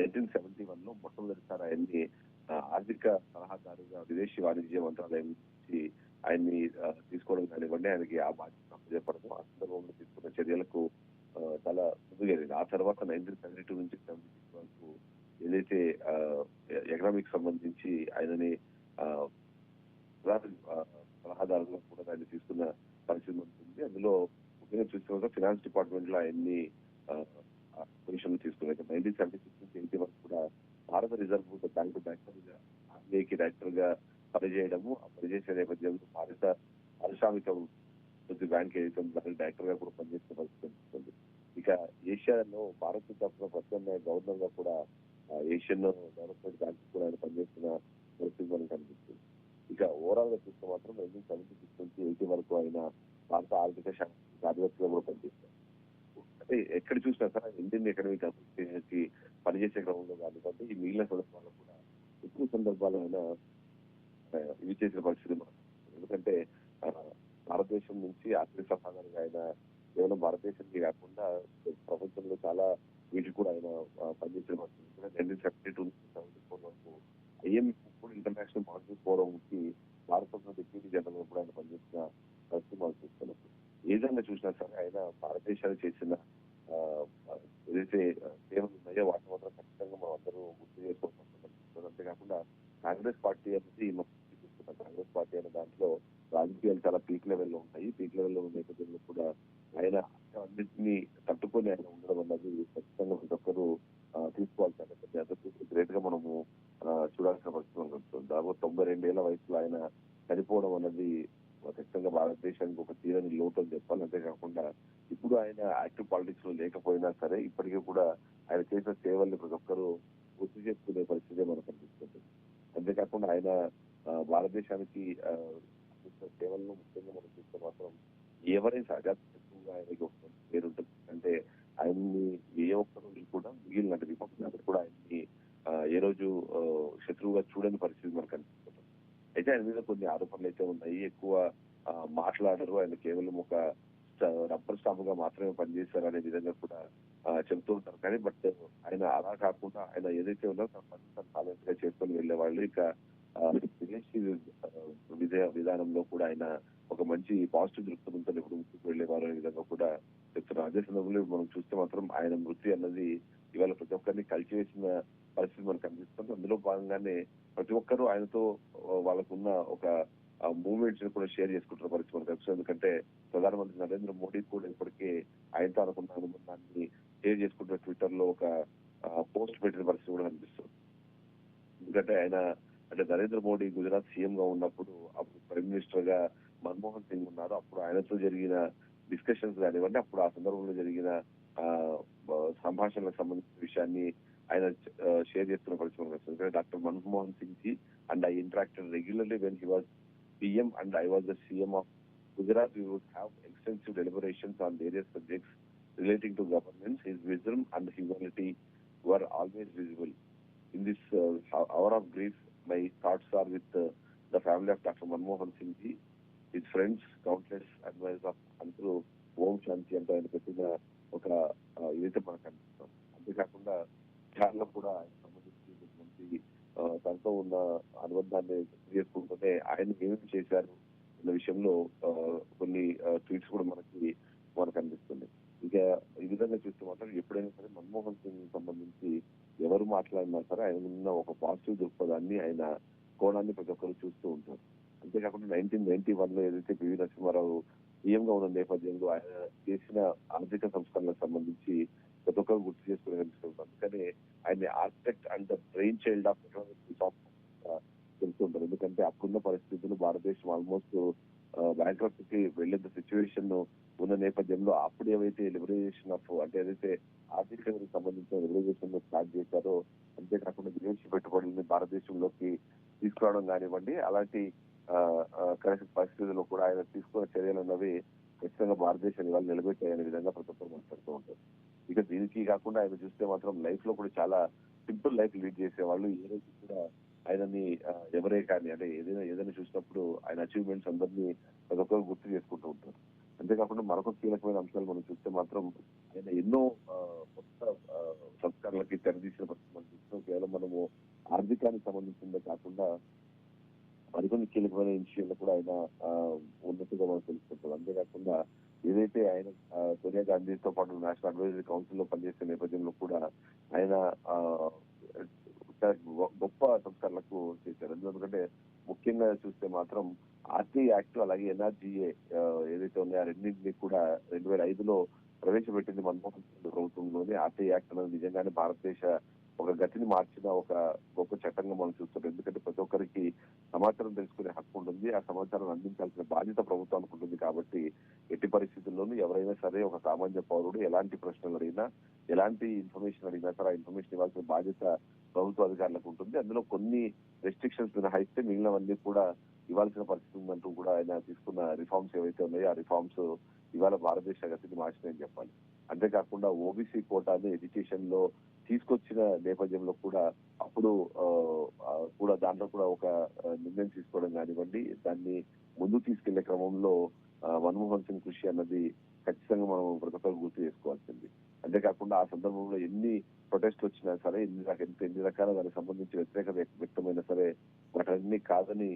Nineteen seventy వన్లో మొట్టమొదటిసారి ఆయన్ని ఆర్థిక సలహాదారుగా విదేశీ వాణిజ్య మంత్రాలయం నుంచి ఆయన్ని తీసుకోవడం కానివ్వండి ఆయనకి ఆ బాధ్యత అప్పచెప్పడం ఆ సందర్భంలో తీసుకున్న చర్యలకు చాలా ముందుగా ఆ తర్వాత నైన్టీన్ సెవెంటీ టూ నుంచి సెవెంటీ సిక్స్ వరకు ఏదైతే ఎకనామిక్ సంబంధించి ఆయనని సలహాదారుగా కూడా ఆయన తీసుకున్న పరిస్థితి ఉంటుంది అందులో ముఖ్యంగా చూసిన ఫినాన్స్ డిపార్ట్మెంట్లో ఆయన్ని పొజిషన్ తీసుకున్నారు నైన్టీన్ సెవెంటీ సిక్స్ నుంచి ఎయిటీ వరకు కూడా భారత రిజర్వ్ బ్యాంక్ డైరెక్టర్గా ఆర్బీఐకి డైరెక్టర్గా పనిచేయడము ఆ పనిచేసే నేపథ్యంలో భారత పారిశ్రామిక అభివృద్ధి బ్యాంక్ ఏదైతే ఉందో దానికి డైరెక్టర్గా కూడా పనిచేసిన పరిస్థితి ఇక ఏషియాలో భారత్ తరఫున ప్రత్యామ్నాయ గవర్నర్గా కూడా ఏషియన్ డెవలప్మెంట్ బ్యాంక్ కూడా ఆయన పనిచేస్తున్న పరిస్థితి మనకు కనిపిస్తుంది. ఇక ఓవరాల్గా చూస్తే మాత్రం నైన్టీన్ సెవెంటీ సిక్స్ నుంచి ఎయిటీ వరకు ఆయన భారత ఆర్థిక శాఖ కార్యదర్శిగా కూడా పనిచేస్తుంది అంటే ఎక్కడ చూసినా సరే ఇండియన్ ఎకనామిక్ అసోసియేషన్కి పనిచేసే క్రమంలో కానివ్వండి ఈ మిగిలిన సందర్భాల్లో కూడా ఎక్కువ సందర్భాలు ఆయన ఇవి చేసిన పరిస్థితి మనకు ఎందుకంటే భారతదేశం నుంచి ఆర్థిక సలహాదారుగా ఆయన కేవలం భారతదేశానికి కాకుండా ప్రపంచంలో చాలా వీటికి కూడా ఆయన పనిచేసిన పరిస్థితి నైన్టీన్ సెవెంటీ టూ నుంచి సెవెంటీ ఫోర్ వరకు ఐఎంఎఫ్ ఇప్పుడు ఇంటర్నేషనల్ మానిటరీ ఫోరంకి భారతంలో డిప్యూటీ జనరల్ కూడా ఆయన పనిచేసిన పరిస్థితి మనం చూస్తున్నాం ఏ విధంగా చూసినా సరే ఆయన భారతదేశానికి చేసిన ఏదైతే సేవలు ఉన్నాయో వాటి మాత్రం ఖచ్చితంగా మనం అందరూ గుర్తు చేసుకోవాల్సిన అంతేకాకుండా కాంగ్రెస్ పార్టీ అనేది మనం కాంగ్రెస్ పార్టీ అనే దాంట్లో రాజకీయాలు చాలా పీక్ లెవెల్లో ఉంటాయి. పీక్ లెవెల్లో ఉన్న నేపథ్యంలో కూడా ఆయన అన్నింటినీ తట్టుకొని ఆయన ఉండడం అన్నది ఖచ్చితంగా ప్రతి ఒక్కరు తీసుకోవాల్సిన గ్రేట్గా మనము చూడాల్సిన పరిస్థితి మనకు వస్తుంది. దాదాపు తొంభై రెండేళ్ళ వయసులో ఆయన చనిపోవడం అన్నది ఖచ్చితంగా భారతదేశానికి ఒక తీరని లోటు అని చెప్పాలి. అంతేకాకుండా ఇప్పుడు ఆయన యాక్టివ్ పాలిటిక్స్లో లేకపోయినా సరే ఇప్పటికీ కూడా ఆయన చేసిన సేవల్ని ప్రతి ఒక్కరు గుర్తు చేసుకునే పరిస్థితి మనకు కనిపిస్తుంది. అంతేకాకుండా ఆయన భారతదేశానికి సేవలను ముఖ్యంగా మనం చూస్తే మాత్రం ఎవరైనా సహజ ఆయనకి ఒక పేరుంటుంది పేరు ఉంటుంది. అంటే ఆయన్ని ఏ ఒక్క రోజు కూడా మిగిలిన అంటే రిపబ్లిక్ కూడా ఆయన్ని ఏ రోజు శత్రువుగా చూడని పరిస్థితి మనకు కనిపిస్తుంది. అయితే ఆయన మీద కొన్ని ఆరోపణలు అయితే ఉన్నాయి. ఎక్కువ మాట్లాడరు. ఆయన కేవలం ఒక రబ్బర్ స్టాంప్గా మాత్రమే పనిచేశారు అనే విధంగా కూడా చెబుతూ ఉంటారు. కానీ బట్ ఆయన అలా కాకుండా ఆయన ఏదైతే ఉన్నా తన పని తను గా చేసుకొని వెళ్ళేవాళ్ళు ఇక విదేశీ ఆ, విధానంలో కూడా ఆయన ఒక మంచి పాజిటివ్ దృక్పథంతో ఇప్పుడు ముందుకు వెళ్ళేవారు అనే విధంగా కూడా చెప్తున్నారు. అదే సందర్భంలో మనం చూస్తే మాత్రం ఆయన మృతి అన్నది ఇవాళ ప్రతి ఒక్కరిని కలిసివేసిన పరిస్థితి మనకు కనిపిస్తుంది. అందులో భాగంగానే ప్రతి ఒక్కరూ ఆయనతో వాళ్ళకున్న ఒక మూవ్మెంట్స్ కూడా షేర్ చేసుకుంటున్న పరిస్థితి మనకు తెలుసు. ఎందుకంటే ప్రధానమంత్రి నరేంద్ర మోడీ కూడా ఇప్పటికే ఆయనతో అనుకున్న అనుబంధాన్ని షేర్ చేసుకుంటున్న ట్విట్టర్లో ఒక పోస్ట్ పెట్టిన పరిస్థితి కూడా కనిపిస్తుంది. ఎందుకంటే ఆయన అంటే నరేంద్ర మోడీ గుజరాత్ సీఎం గా ఉన్నప్పుడు అప్పుడు ప్రైమ్ మినిస్టర్గా మన్మోహన్ సింగ్ ఉన్నారు. అప్పుడు ఆయనతో జరిగిన డిస్కషన్స్ కానివ్వండి అప్పుడు ఆ సందర్భంలో జరిగిన ఆ, సంభాషణలకు సంబంధించిన విషయాన్ని ఆయన షేర్ చేస్తున్న పరిస్థితి ఎందుకంటే doctor Manmohan Singh ji and I interacted regularly when he was PM and I was the CM of Gujarat we would have extensive deliberations on various subjects relating to governance his vision and humanity were always visible in this uh, hour of grief, my thoughts are with uh, the family of Dr. Manmohan Singh ji, his friends, countless advisors of అందరూ ఓం శాంతి అంటే ఆయన పెట్టిన ఒక ఆ, ఇదైతే మనకు కనిపిస్తాం అంతేకాకుండా చాలా కూడా తనతో ఉన్న అనుబంధాన్ని చేసుకుంటూనే ఆయన ఏమేమి చేశారు అన్న విషయంలో కొన్ని ట్వీట్స్ కూడా మనకి మనకు అనిపిస్తుంది ఇక ఈ విధంగా చూస్తే మాత్రం ఎప్పుడైనా సరే మన్మోహన్ సింగ్ సంబంధించి ఎవరు మాట్లాడినా సరే ఆయన ఉన్న ఒక పాజిటివ్ దృక్పథాన్ని ఆయన కోణాన్ని ప్రతి ఒక్కరు చూస్తూ ఉంటారు. అంతేకాకుండా నైన్టీన్ నైన్టీ వన్లో ఏదైతే పివి నరసింహారావు సీఎం గా ఉన్న నేపథ్యంలో ఆయన చేసిన ఆర్థిక సంస్కరణలకు సంబంధించి భారతదేశంలోకి తీసుకురావడం కానివ్వండి అలాంటి కరెక్ట్ పరిస్థితుల్లో కూడా ఆయన తీసుకున్న చర్యలు అన్నవి ఖచ్చితంగా భారతదేశాన్ని వాళ్ళు నిలబెట్టాయనే విధంగా ప్రతి ఒక్కరు మాట్లాడుతూ ఉంటారు. ఇక దీనికి కాకుండా ఆయన చూస్తే మాత్రం లైఫ్లో కూడా చాలా సింపుల్ లైఫ్ లీడ్ చేసేవాళ్ళు. ఏ రోజు కూడా ఆయనని ఎవరే కానీ అంటే ఏదైనా ఏదైనా చూసినప్పుడు ఆయన అచీవ్మెంట్స్ అందరినీ ప్రతి ఒక్కరు గుర్తు చేసుకుంటూ ఉంటారు. అంతేకాకుండా మరొక కీలకమైన అంశాలు మనం చూస్తే మాత్రం ఆయన ఎన్నో ఆ, కొత్త ఆ, సంస్కరణలకి తెరదీసిన పరిస్థితి మనం చూస్తున్నాం. విషయంలో కాకుండా మరికొన్ని కీలకమైన విషయాల్లో కూడా ఆయన ఆ, ఉన్నట్టుగా మనం తెలుసుకుంటాం అంతేకాకుండా ఏదైతే ఆయన ఆ, సోనియా గాంధీతో పాటు కౌన్సిల్లో లో పనిచేసే నేపథ్యంలో కూడా ఆయన గొప్ప సంస్కరణలకు చేశారు. ఎందుకంటే ముఖ్యంగా చూస్తే మాత్రం ఆర్టీ యాక్ట్ అలాగే ఎన్ఆర్జీఏ ఏదైతే ఉన్నాయో ఆ రెండింటినీ కూడా రెండు వేల ఐదులో ప్రవేశపెట్టింది మన్మోహన్ సింగ్ ప్రభుత్వంలోని. ఆర్టీ యాక్ట్ అనేది నిజంగానే భారతదేశ ఒక గతిని మార్చిన ఒక గొప్ప చట్టంగా మనం చూస్తున్నాం ఎందుకంటే ప్రతి ఒక్కరికి సమాచారం తెలుసుకునే హక్కు ఉంటుంది. ఆ సమాచారం అందించాల్సిన బాధ్యత ప్రభుత్వానికి ఉంటుంది కాబట్టి ఎట్టి పరిస్థితుల్లోనూ ఎవరైనా సరే ఒక సామాన్య పౌరుడు ఎలాంటి ప్రశ్నలు అడిగినా ఎలాంటి ఇన్ఫర్మేషన్ అడిగినా సరే ఆ ఇన్ఫర్మేషన్ ఇవ్వాల్సిన బాధ్యత ప్రభుత్వ అధికారులకు ఉంటుంది. అందులో కొన్ని రెస్ట్రిక్షన్స్ మినహాయిస్తే మిగిలినవన్నీ కూడా ఇవ్వాల్సిన పరిస్థితి ఉందంటూ కూడా ఆయన తీసుకున్న రిఫార్మ్స్ ఏవైతే ఉన్నాయో ఆ రిఫార్మ్స్ ఇవాళ భారతదేశ గతికి మార్చినాయని చెప్పాలి. అంతేకాకుండా ఓబీసీ కోటాని ఎడ్యుకేషన్లో తీసుకొచ్చిన నేపథ్యంలో కూడా అప్పుడు కూడా దాంట్లో కూడా ఒక నిర్ణయం తీసుకోవడం కానివ్వండి దాన్ని ముందుకు తీసుకెళ్ళే క్రమంలో మన్మోహన్ సింగ్ కృషి అన్నది ఖచ్చితంగా మనం ప్రతి ఒక్కరు గుర్తు చేసుకోవాల్సింది. అంతేకాకుండా ఆ సందర్భంలో ఎన్ని ప్రొటెస్ట్ వచ్చినా సరే ఎన్ని ఎంత ఎన్ని రకాల దానికి సంబంధించి వ్యతిరేకత వ్యక్తమైనా సరే వాటన్ని కాదని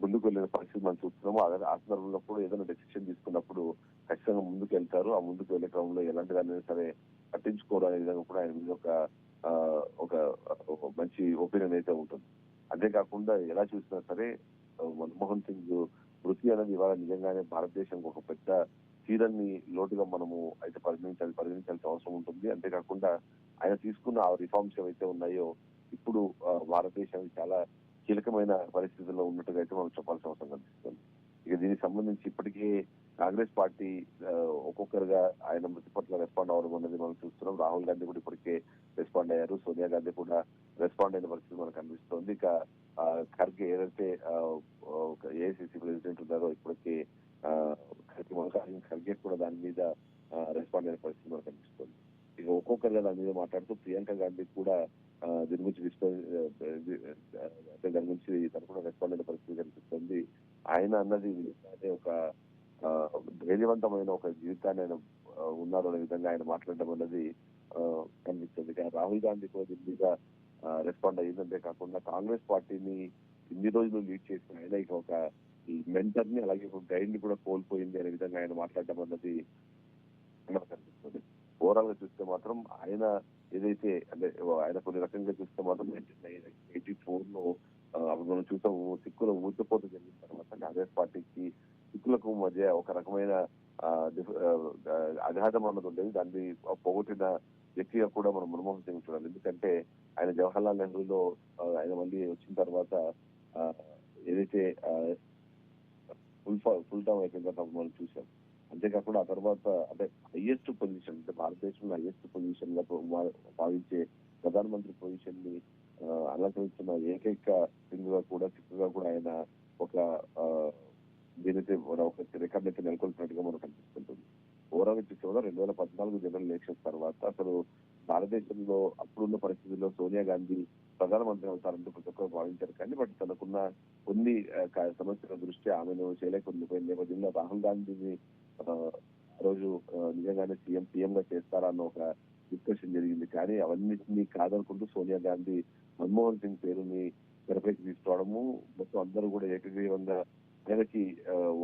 ముందుకు వెళ్ళిన పరిస్థితి మనం చూస్తున్నాము. అలాగే ఆ సందర్భంలో కూడా ఏదైనా డెసిషన్ తీసుకున్నప్పుడు ఖచ్చితంగా ముందుకు వెళ్తారు ఆ ముందుకు వెళ్ళే క్రమంలో ఎలాంటి దాన్ని సరే పట్టించుకోవడం అనే విధంగా కూడా ఆయన మీద ఒక ఒక మంచి ఒపీనియన్ అయితే ఉంటుంది. అంతేకాకుండా ఎలా చూసినా సరే మన్మోహన్ సింగ్ వృత్తి అనేది ఇవాళ నిజంగానే భారతదేశంకి ఒక పెద్ద తీరన్ని లోటుగా మనము అయితే పరిగణించాలి పరిగణించాల్సిన అవసరం ఉంటుంది. అంతేకాకుండా ఆయన తీసుకున్న ఆ రిఫార్మ్స్ ఏవైతే ఉన్నాయో ఇప్పుడు భారతదేశానికి చాలా కీలకమైన పరిస్థితుల్లో ఉన్నట్టుగా అయితే మనం చెప్పాల్సిన అవసరం కనిపిస్తుంది. ఇక దీనికి సంబంధించి ఇప్పటికే కాంగ్రెస్ పార్టీ ఒక్కొక్కరుగా ఆయన మృతి పట్ల రెస్పాండ్ అవ్వడం అనేది మనం చూస్తున్నాం. రాహుల్ గాంధీ కూడా ఇప్పటికే రెస్పాండ్ అయ్యారు. సోనియా గాంధీ కూడా రెస్పాండ్ అయిన పరిస్థితి మనకు కనిపిస్తోంది. ఇక ఖర్గే ఏదైతే ఏఐసిసి ప్రెసిడెంట్ ఉన్నారో ఇప్పటికే ఖర్గే ఖర్గే కూడా దాని మీద రెస్పాండ్ అయిన పరిస్థితి మనకు కనిపిస్తుంది. ఇక ఒక్కొక్కరుగా దాని మీద మాట్లాడుతూ ప్రియాంక గాంధీ కూడా దీని గురించి అంటే దాని గురించి తను కూడా రెస్పాండ్ అయిన పరిస్థితి కనిపిస్తుంది. ఆయన అన్నది అదే ఒక ధైర్యవంతమైన ఒక జీవితాన్ని ఆయన ఉన్నారు అనే విధంగా ఆయన మాట్లాడడం అన్నది కనిపిస్తుంది. కానీ రాహుల్ గాంధీ కూడా దీని మీద రెస్పాండ్ అయ్యిందంటే కాకుండా కాంగ్రెస్ పార్టీని ఇన్ని రోజులు లీడ్ చేసిన ఆయన ఇక ఒక మెంటర్ని అలాగే ఒక గైడ్ని కూడా కోల్పోయింది అనే విధంగా ఆయన మాట్లాడడం అన్నది ఓవరాల్గా చూస్తే మాత్రం ఆయన ఏదైతే అంటే ఆయన కొన్ని రకంగా చూస్తే మాత్రం ఎయిటీ ఫోర్లో అప్పుడు మనం చూసాం సిక్కుల ఊచపోత జరిగిన తర్వాత కాంగ్రెస్ పార్టీకి సిక్కులకు మధ్య ఒక రకమైన ఆ, అగాధం అన్నది ఉండేది. దాన్ని పోగొట్టిన వ్యక్తిగా కూడా మనం మన్మోహన్ సింగ్ చూడాలి. ఎందుకంటే ఆయన జవహర్లాల్ నెహ్రూలో ఆయన మళ్ళీ వచ్చిన తర్వాత ఏదైతే ఫుల్ ఫుల్ టైం అయిపోయిన తర్వాత మనం చూసాం. అంతేకాకుండా ఆ తర్వాత అంటే హైయెస్ట్ పొజిషన్ అంటే భారతదేశంలో హైయెస్ట్ పొజిషన్గా భావించే ప్రధానమంత్రి పొజిషన్ని అలంకరిస్తున్న ఏకైక సింగ్గా కూడా సిక్కుగా కూడా ఆయన ఒక ఆ, దీనైతే మన ఒక రికార్డ్ అయితే నెలకొల్పినట్టుగా మనకు అనిపిస్తుంటుంది. ఓవరాల్ చూస్తే కూడా రెండు వేల పద్నాలుగు జనరల్ ఎలక్షన్స్ తర్వాత అసలు భారతదేశంలో అప్పుడున్న పరిస్థితుల్లో సోనియా గాంధీ ప్రధానమంత్రి అవుతారంటూ ప్రతి ఒక్కరు భావించారు. కానీ బట్ తనకున్న కొన్ని సమస్యల దృష్ట్యా ఆమెను చేయలేకపోయిన నేపథ్యంలో రాహుల్ గాంధీని రోజు నిజంగానే సీఎం సీఎం గా చేస్తారా అన్న ఒక డిస్కషన్ జరిగింది. కానీ అవన్నిటినీ కాదనుకుంటూ సోనియా గాంధీ మన్మోహన్ సింగ్ పేరుని తెరపైకి తీసుకురావడము మొత్తం అందరూ కూడా ఏకగ్రీవంగా ఆయనకి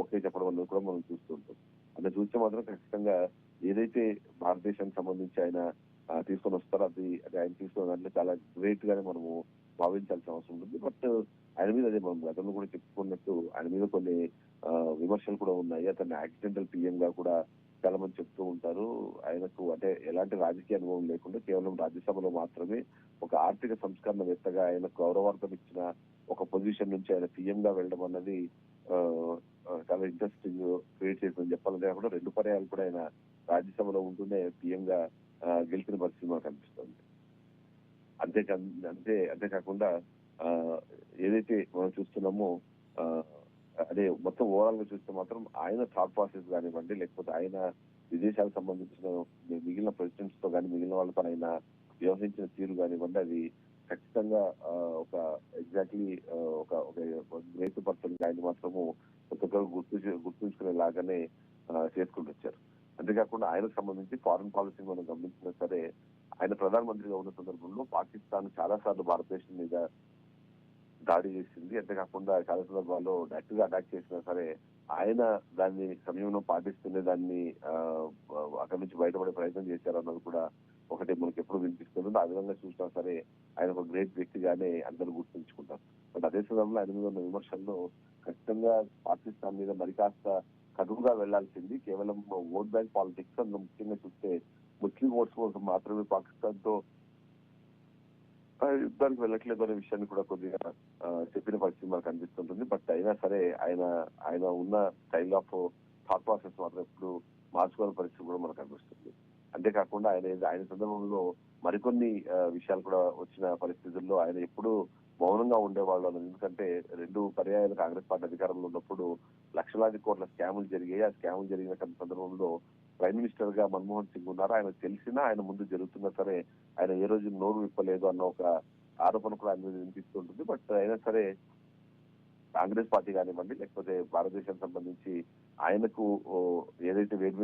ఓకే చెప్పడం వల్ల కూడా మనం చూస్తుంటాం అలా చూస్తే మాత్రం ఖచ్చితంగా ఏదైతే భారతదేశానికి సంబంధించి ఆయన తీసుకొని వస్తారో అది అది ఆయన తీసుకున్న దాంట్లో చాలా గ్రేట్ గానే మనము భావించాల్సిన అవసరం ఉంటుంది బట్ ఆయన మీద అదే మనం గతంలో కూడా చెప్పుకున్నట్టు ఆయన మీద కొన్ని విమర్శలు కూడా ఉన్నాయి. అతన్ని యాక్సిడెంటల్ పిఎం గా కూడా చాలా మంది చెప్తూ ఉంటారు. ఆయనకు అంటే ఎలాంటి రాజకీయ అనుభవం లేకుండా కేవలం రాజ్యసభలో మాత్రమే ఒక ఆర్థిక సంస్కరణవేత్తగా ఆయన గౌరవార్థం ఇచ్చిన ఒక పొజిషన్ నుంచి ఆయన పిఎం గా వెళ్ళడం అన్నది చాలా ఇంట్రెస్టింగ్ క్రియేట్ చేసిందని చెప్పాలంటే కూడా రెండు పర్యాలు కూడా ఆయన రాజ్యసభలో ఉంటూనే పీఎం గా గెలిచిన పరిస్థితి మనకు కనిపిస్తుంది అంతేకా అంతే అంతేకాకుండా ఏదైతే మనం చూస్తున్నామో అదే మొత్తం ఓవరాల్గా చూస్తే మాత్రం ఆయన థాట్ ప్రాసెస్ కానివ్వండి లేకపోతే ఆయన విదేశాలకు సంబంధించిన మిగిలిన ప్రెసిడెంట్స్తో కానీ మిగిలిన వాళ్ళతో ఆయన వ్యవహరించిన తీరు కానివ్వండి అది ఖచ్చితంగా ఒక ఎగ్జాక్ట్లీ ఒక ఒక గ్రేట్ పర్సన్ ఆయన మాత్రము ప్రతి ఒక్కరు గుర్తు గుర్తుంచుకునేలాగానే చేసుకుంటూ వచ్చారు అంతేకాకుండా ఆయనకు సంబంధించి ఫారెన్ పాలసీ మనం గమనించినా సరే ఆయన ప్రధానమంత్రిగా ఉన్న సందర్భంలో పాకిస్తాన్ చాలా సార్లు భారతదేశం మీద దాడి చేసింది. అంతేకాకుండా చాలా సందర్భాల్లో డైరెక్ట్గా అటాక్ చేసినా సరే ఆయన దాన్ని సమయంలో పాటిస్తూనే దాన్ని అక్కడి నుంచి బయటపడే ప్రయత్నం చేశారన్నది కూడా ఒకటి మనకి ఎప్పుడు వినిపిస్తుంది. ఆ విధంగా చూసినా సరే ఆయన ఒక గ్రేట్ వ్యక్తిగానే అందరూ గుర్తుంచుకుంటారు. బట్ అదే సమయంలో ఆయన మీద ఉన్న విమర్శల్లో ఖచ్చితంగా పాకిస్తాన్ మీద మరి కాస్త కటువుగా వెళ్ళాల్సింది. కేవలం ఓట్ బ్యాంక్ పాలిటిక్స్ అందులో ముఖ్యంగా చూస్తే ముస్లిం ఓట్స్ కోసం మాత్రమే పాకిస్తాన్తో యుద్ధానికి వెళ్ళట్లేదు అనే విషయాన్ని కూడా కొద్దిగా చెప్పిన పరిస్థితి మనకు అనిపిస్తుంటుంది. బట్ అయినా సరే ఆయన ఆయన ఉన్న స్టైల్ ఆఫ్ థాట్ ప్రాసెస్ మాత్రం ఎప్పుడు మార్చుకోవాలని పరిస్థితి కూడా మనకు అనిపిస్తుంది. అంతేకాకుండా ఆయన ఆయన సందర్భంలో మరికొన్ని విషయాలు కూడా వచ్చిన పరిస్థితుల్లో ఆయన ఎప్పుడు మౌనంగా ఉండేవాళ్ళు. ఎందుకంటే రెండు పర్యాయాలు కాంగ్రెస్ పార్టీ అధికారంలో ఉన్నప్పుడు లక్షలాది కోట్ల స్కాములు జరిగాయి. ఆ స్కాములు జరిగిన సందర్భంలో ప్రైమ్ మినిస్టర్గా మన్మోహన్ సింగ్ ఉన్నారు. ఆయన తెలిసినా ఆయన ముందు జరుగుతున్నా సరే ఆయన ఏ రోజు నోరు విప్పలేదు అన్న ఒక ఆరోపణ కూడా ఆయన మీద వినిపిస్తుంటుంది. బట్ అయినా సరే కాంగ్రెస్ పార్టీ కానివ్వండి లేకపోతే భారతదేశానికి సంబంధించి ఆయనకు ఏదైతే వేడి